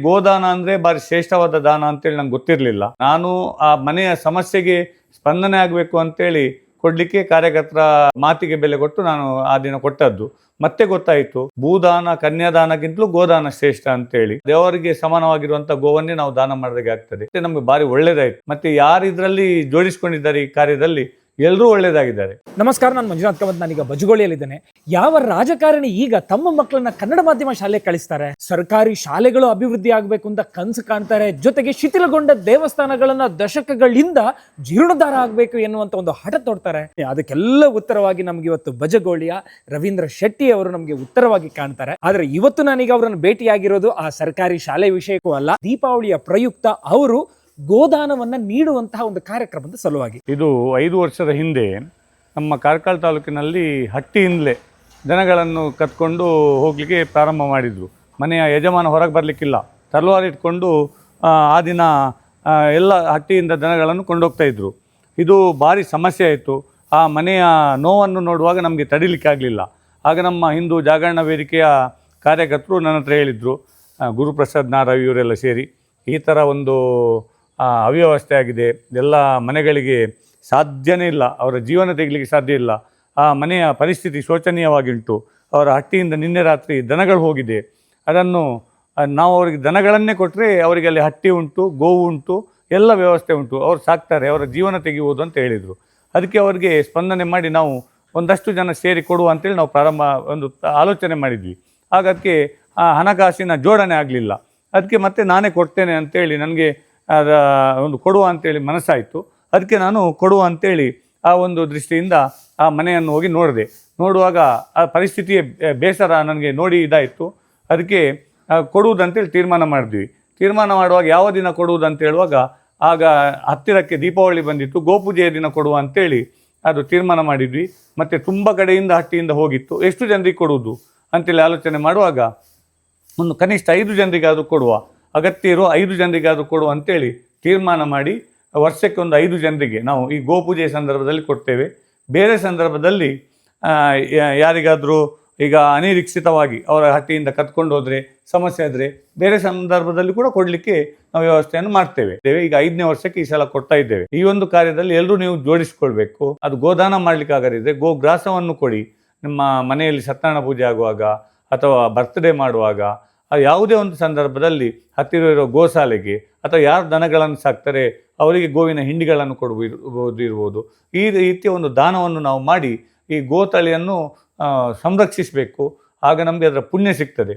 ಗೋದಾನ ಅಂದ್ರೆ ಬಾರಿ ಶ್ರೇಷ್ಠವಾದ ದಾನ ಅಂತೇಳಿ ನಂಗೆ ಗೊತ್ತಿರಲಿಲ್ಲ. ನಾನು ಆ ಮನೆಯ ಸಮಸ್ಯೆಗೆ ಸ್ಪಂದನೆ ಆಗಬೇಕು ಅಂತೇಳಿ ಕೊಡ್ಲಿಕ್ಕೆ ಕಾರ್ಯಕರ್ತರ ಮಾತಿಗೆ ಬೆಲೆ ಕೊಟ್ಟು ನಾನು ಆ ದಿನ ಕೊಟ್ಟದ್ದು. ಮತ್ತೆ ಗೊತ್ತಾಯಿತು, ಭೂದಾನ, ಕನ್ಯಾದಾನಕ್ಕಿಂತಲೂ ಗೋದಾನ ಶ್ರೇಷ್ಠ ಅಂತೇಳಿ. ದೇವರಿಗೆ ಸಮಾನವಾಗಿರುವಂತಹ ಗೋವನ್ನೇ ನಾವು ದಾನ ಮಾಡಿದಾಗೆ ಆಗ್ತದೆ. ನಮ್ಗೆ ಬಾರಿ ಒಳ್ಳೇದಾಯ್ತು. ಮತ್ತೆ ಯಾರು ಇದರಲ್ಲಿ ಜೋಡಿಸ್ಕೊಂಡಿದ್ದಾರೆ ಈ ಕಾರ್ಯದಲ್ಲಿ ಎಲ್ಲರೂ ಒಳ್ಳೇದಾಗಿದ್ದಾರೆ. ನಮಸ್ಕಾರ, ನಾನು ಮಂಜುನಾಥ್ ಕಾಮತ್ ನಾನೀಗ ಬಜಗೋಳಿಯಲ್ಲಿದ್ದೇನೆ. ಯಾವ ರಾಜಕಾರಣಿ ಈಗ ತಮ್ಮ ಮಕ್ಕಳನ್ನ ಕನ್ನಡ ಮಾಧ್ಯಮ ಶಾಲೆಗೆ ಕಳಿಸ್ತಾರೆ? ಸರ್ಕಾರಿ ಶಾಲೆಗಳು ಅಭಿವೃದ್ಧಿ ಆಗಬೇಕು ಅಂತ ಕನಸು ಕಾಣ್ತಾರೆ. ಜೊತೆಗೆ ಶಿಥಿಲಗೊಂಡ ದೇವಸ್ಥಾನಗಳನ್ನ ದಶಕಗಳಿಂದ ಜೀರ್ಣೋದ್ಧಾರ ಆಗಬೇಕು ಎನ್ನುವಂತ ಒಂದು ಹಠ ತೊಡ್ತಾರೆ. ಅದಕ್ಕೆಲ್ಲ ಉತ್ತರವಾಗಿ ನಮ್ಗೆ ಇವತ್ತು ಬಜಗೋಳಿಯ ರವೀಂದ್ರ ಶೆಟ್ಟಿ ಅವರು ನಮ್ಗೆ ಉತ್ತರವಾಗಿ ಕಾಣ್ತಾರೆ. ಆದ್ರೆ ಇವತ್ತು ನಾನೀಗ ಅವರನ್ನು ಭೇಟಿಯಾಗಿರೋದು ಆ ಸರ್ಕಾರಿ ಶಾಲೆ ವಿಷಯಕ್ಕೂ ಅಲ್ಲ. ದೀಪಾವಳಿಯ ಪ್ರಯುಕ್ತ ಅವರು ಗೋದಾನವನ್ನ ನೀಡುವಂತಹ ಒಂದು ಕಾರ್ಯಕ್ರಮದ ಸಲುವಾಗಿ. ಇದು ಐದು ವರ್ಷದ ಹಿಂದೆ ನಮ್ಮ ಕಾರ್ಕಳ ತಾಲೂಕಿನಲ್ಲಿ ಹಟ್ಟಿಯಿಂದಲೇ ದನಗಳನ್ನು ಕತ್ಕೊಂಡು ಹೋಗಲಿಕ್ಕೆ ಪ್ರಾರಂಭ ಮಾಡಿದರು. ಮನೆಯ ಯಜಮಾನ ಹೊರಗೆ ಬರಲಿಕ್ಕಿಲ್ಲ. ತಲವಾರು ಇಟ್ಕೊಂಡು ಆ, ದಿನ ಎಲ್ಲ ಹಟ್ಟಿಯಿಂದ ದನಗಳನ್ನು ಕೊಂಡೋಗ್ತಾ ಇದ್ರು. ಇದು ಭಾರಿ ಸಮಸ್ಯೆ ಆಯಿತು. ಆ ಮನೆಯ ನೋವನ್ನು ನೋಡುವಾಗ ನಮಗೆ ತಡಿಲಿಕ್ಕೆ ಆಗಲಿಲ್ಲ. ಆಗ ನಮ್ಮ ಹಿಂದೂ ಜಾಗರಣ ವೇದಿಕೆಯ ಕಾರ್ಯಕರ್ತರು ನನ್ನ ಹತ್ರ ಹೇಳಿದರು ಗುರುಪ್ರಸಾದ್ ನಾರಾವ್ ಇವರೆಲ್ಲ ಸೇರಿ ಈ ಥರ ಒಂದು ಅವ್ಯವಸ್ಥೆ ಆಗಿದೆ. ಎಲ್ಲ ಮನೆಗಳಿಗೆ ಸಾಧ್ಯನೇ ಇಲ್ಲ. ಅವರ ಜೀವನ ತೆಗಲಿಕ್ಕೆ ಸಾಧ್ಯ ಇಲ್ಲ. ಆ ಮನೆಯ ಪರಿಸ್ಥಿತಿ ಶೋಚನೀಯವಾಗಿ ಉಂಟು ಅವರ ಹಟ್ಟಿಯಿಂದ ನಿನ್ನೆ ರಾತ್ರಿ ದನಗಳು ಹೋಗಿದೆ. ಅದನ್ನು ನಾವು ಅವರಿಗೆ ದನಗಳನ್ನೇ ಕೊಟ್ಟರೆ ಅವರಿಗೆ ಅಲ್ಲಿ ಹಟ್ಟಿ ಉಂಟು, ಗೋವು ಉಂಟು, ಎಲ್ಲ ವ್ಯವಸ್ಥೆ ಉಂಟು. ಅವರು ಸಾಕ್ತಾರೆ, ಅವರ ಜೀವನ ತೆಗೆಯುವುದು ಅಂತ ಹೇಳಿದರು. ಅದಕ್ಕೆ ಅವರಿಗೆ ಸ್ಪಂದನೆ ಮಾಡಿ ನಾವು ಒಂದಷ್ಟು ಜನ ಸೇರಿ ಕೊಡುವ ಅಂತೇಳಿ ನಾವು ಪ್ರಾರಂಭ, ಒಂದು ಆಲೋಚನೆ ಮಾಡಿದ್ವಿ. ಆಗ ಅದಕ್ಕೆ ಹಣಕಾಸಿನ ಜೋಡಣೆ ಆಗಲಿಲ್ಲ. ಅದಕ್ಕೆ ಮತ್ತೆ ನಾನೇ ಕೊಡ್ತೇನೆ ಅಂತೇಳಿ ನನಗೆ ಅದ ಒಂದು ಕೊಡುವ ಅಂತೇಳಿ ಮನಸ್ಸಾಯಿತು. ಅದಕ್ಕೆ ನಾನು ಕೊಡುವ ಅಂತೇಳಿ ಆ ಒಂದು ದೃಷ್ಟಿಯಿಂದ ಆ ಮನೆಯನ್ನು ಹೋಗಿ ನೋಡಿದೆ. ನೋಡುವಾಗ ಆ ಪರಿಸ್ಥಿತಿಯ ಬೇಸರ ನನಗೆ ನೋಡಿ ಇದಾಯಿತು. ಅದಕ್ಕೆ ಕೊಡುವುದಂತೇಳಿ ತೀರ್ಮಾನ ಮಾಡಿದ್ವಿ. ತೀರ್ಮಾನ ಮಾಡುವಾಗ ಯಾವ ದಿನ ಕೊಡುವುದಂತ ಹೇಳುವಾಗ ಆಗ ಹತ್ತಿರಕ್ಕೆ ದೀಪಾವಳಿ ಬಂದಿತ್ತು. ಗೋಪೂಜೆಯ ದಿನ ಕೊಡುವ ಅಂತೇಳಿ ಅದು ತೀರ್ಮಾನ ಮಾಡಿದ್ವಿ. ಮತ್ತು ತುಂಬ ಕಡೆಯಿಂದ ಹಟ್ಟಿಯಿಂದ ಹೋಗಿತ್ತು. ಎಷ್ಟು ಜನರಿಗೆ ಕೊಡುವುದು ಅಂತೇಳಿ ಆಲೋಚನೆ ಮಾಡುವಾಗ ಒಂದು ಕನಿಷ್ಠ ಐದು ಜನರಿಗಾದರೂ ಕೊಡುವ. ಅಗತ್ಯ ಇರೋ ಐದು ಜನರಿಗಾದರೂ ಕೊಡುವ ಅಂತೇಳಿ ತೀರ್ಮಾನ ಮಾಡಿ ವರ್ಷಕ್ಕೆ ಒಂದು ಐದು ಜನರಿಗೆ ನಾವು ಈ ಗೋಪೂಜೆ ಸಂದರ್ಭದಲ್ಲಿ ಕೊಡ್ತೇವೆ. ಬೇರೆ ಸಂದರ್ಭದಲ್ಲಿ ಯಾರಿಗಾದರೂ ಈಗ ಅನಿರೀಕ್ಷಿತವಾಗಿ ಅವರ ಹಟ್ಟಿಯಿಂದ ಕತ್ಕೊಂಡು ಹೋದರೆ ಸಮಸ್ಯೆ ಆದರೆ ಬೇರೆ ಸಂದರ್ಭದಲ್ಲಿ ಕೂಡ ಕೊಡಲಿಕ್ಕೆ ನಾವು ವ್ಯವಸ್ಥೆಯನ್ನು ಮಾಡ್ತೇವೆ. ಈಗ ಐದನೇ ವರ್ಷಕ್ಕೆ ಈ ಸಲ ಕೊಡ್ತಾ ಇದ್ದೇವೆ. ಈ ಒಂದು ಕಾರ್ಯದಲ್ಲಿ ಎಲ್ಲರೂ ನೀವು ಜೋಡಿಸಿಕೊಳ್ಬೇಕು. ಅದು ಗೋದಾನ ಮಾಡ್ಲಿಕ್ಕೆ ಆಗದಿದ್ರೆ ಗೋಗ್ರಾಸವನ್ನು ಕೊಡಿ. ನಿಮ್ಮ ಮನೆಯಲ್ಲಿ ಸತ್ಯನಾರಾಯಣ ಪೂಜೆ ಆಗುವಾಗ ಅಥವಾ ಬರ್ತ್ಡೇ ಮಾಡುವಾಗ ಆ ಯಾವುದೇ ಒಂದು ಸಂದರ್ಭದಲ್ಲಿ ಹತ್ತಿರ ಇರೋ ಗೋಶಾಲೆಗೆ ಅಥವಾ ಯಾರು ದನಗಳನ್ನು ಸಾಕ್ತಾರೆ, ಅವರಿಗೆ ಗೋವಿನ ಹಿಂಡಿಗಳನ್ನು ಕೊಡುವುದು ಇರ್ಬೋದು ಈ ರೀತಿಯ ಒಂದು ದಾನವನ್ನು ನಾವು ಮಾಡಿ ಈ ಗೋತಳಿಯನ್ನು ಸಂರಕ್ಷಿಸಬೇಕು. ಆಗ ನಮಗೆ ಅದರ ಪುಣ್ಯ ಸಿಗ್ತದೆ.